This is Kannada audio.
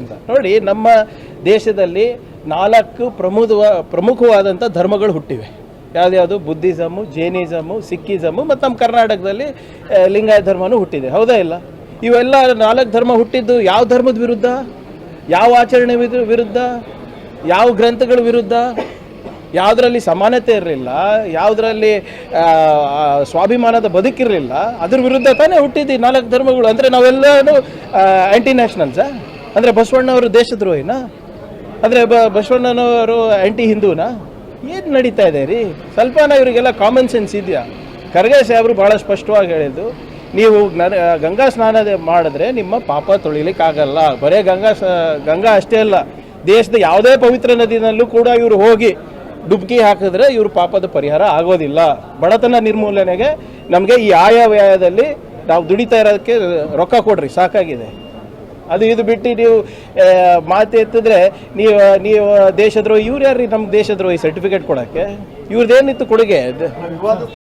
ನೋಡಿ, ನಮ್ಮ ದೇಶದಲ್ಲಿ ನಾಲ್ಕು ಪ್ರಮುಖ ಪ್ರಮುಖವಾದಂಥ ಧರ್ಮಗಳು ಹುಟ್ಟಿವೆ. ಯಾವ್ದ್ಯಾವುದು? ಬುದ್ಧಿಸಮು, ಜೈನಿಸಮು, ಸಿಕ್ಕಿಸಮು, ಮತ್ತು ನಮ್ಮ ಕರ್ನಾಟಕದಲ್ಲಿ ಲಿಂಗಾಯ ಧರ್ಮನೂ ಹುಟ್ಟಿದೆ. ಹೌದಾ ಇಲ್ಲ? ಇವೆಲ್ಲ ನಾಲ್ಕು ಧರ್ಮ ಹುಟ್ಟಿದ್ದು ಯಾವ ಧರ್ಮದ ವಿರುದ್ಧ? ಯಾವ ಆಚರಣೆ ವಿರು- ವಿರುದ್ಧ? ಯಾವ ಗ್ರಂಥಗಳ ವಿರುದ್ಧ? ಯಾವುದರಲ್ಲಿ ಸಮಾನತೆ ಇರಲಿಲ್ಲ, ಯಾವುದರಲ್ಲಿ ಸ್ವಾಭಿಮಾನದ ಬದುಕಿರಲಿಲ್ಲ, ಅದ್ರ ವಿರುದ್ಧ ತಾನೇ ಹುಟ್ಟಿದ್ದು ನಾಲ್ಕು ಧರ್ಮಗಳು. ಅಂದರೆ ನಾವೆಲ್ಲನೂ ಆ್ಯಂಟಿ ನ್ಯಾಷನಲ್ಸಾ ಅಂದರೆ ಬಸವಣ್ಣವರು ದೇಶದ್ರೋಹಿನಾ? ಅಂದರೆ ಬ, ಬಸವಣ್ಣನವರು ಆ್ಯಂಟಿ ಹಿಂದೂನಾ ಏನು ನಡೀತಾ ಇದೆ ರೀ? ಸ್ವಲ್ಪನ ಇವರಿಗೆಲ್ಲ ಕಾಮನ್ ಸೆನ್ಸ್ ಇದೆಯಾ? ಖರ್ಗೆ ಸಾಹೇಬರು ಭಾಳ ಸ್ಪಷ್ಟವಾಗಿ ಹೇಳಿದ್ದು, ನೀವು ಗಂಗಾ ಸ್ನಾನ ಮಾಡಿದ್ರೆ ನಿಮ್ಮ ಪಾಪ ತೊಳಿಲಿಕ್ಕಾಗಲ್ಲ. ಬರೇ ಗಂಗಾ ಗಂಗಾ ಅಷ್ಟೇ ಅಲ್ಲ, ದೇಶದ ಯಾವುದೇ ಪವಿತ್ರ ನದಿನಲ್ಲೂ ಕೂಡ ಇವರು ಹೋಗಿ ಡುಬ್ಕಿ ಹಾಕಿದ್ರೆ ಇವರು ಪಾಪದ ಪರಿಹಾರ ಆಗೋದಿಲ್ಲ. ಬಡತನ ನಿರ್ಮೂಲನೆಗೆ ನಮಗೆ ಈ ಆಯವ್ಯಯದಲ್ಲಿ ನಾವು ದುಡಿತಾ ಇರೋದಕ್ಕೆ ರೊಕ್ಕ ಕೊಡ್ರಿ, ಸಾಕಾಗಿದೆ. ಅದು ಇದು ಬಿಟ್ಟು ನೀವು ಮಾತು ಎತ್ತಿದ್ರೆ ನೀವು ನೀವು ದೇಶದ್ರೋಹಿ, ಇವ್ರು ಯಾರು ನಮ್ಗೆ ದೇಶದ್ರೋಹಿ ಸರ್ಟಿಫಿಕೇಟ್ ಕೊಡೋಕ್ಕೆ? ಇವ್ರದ್ದೇನಿತ್ತು ಕೊಡುಗೆ?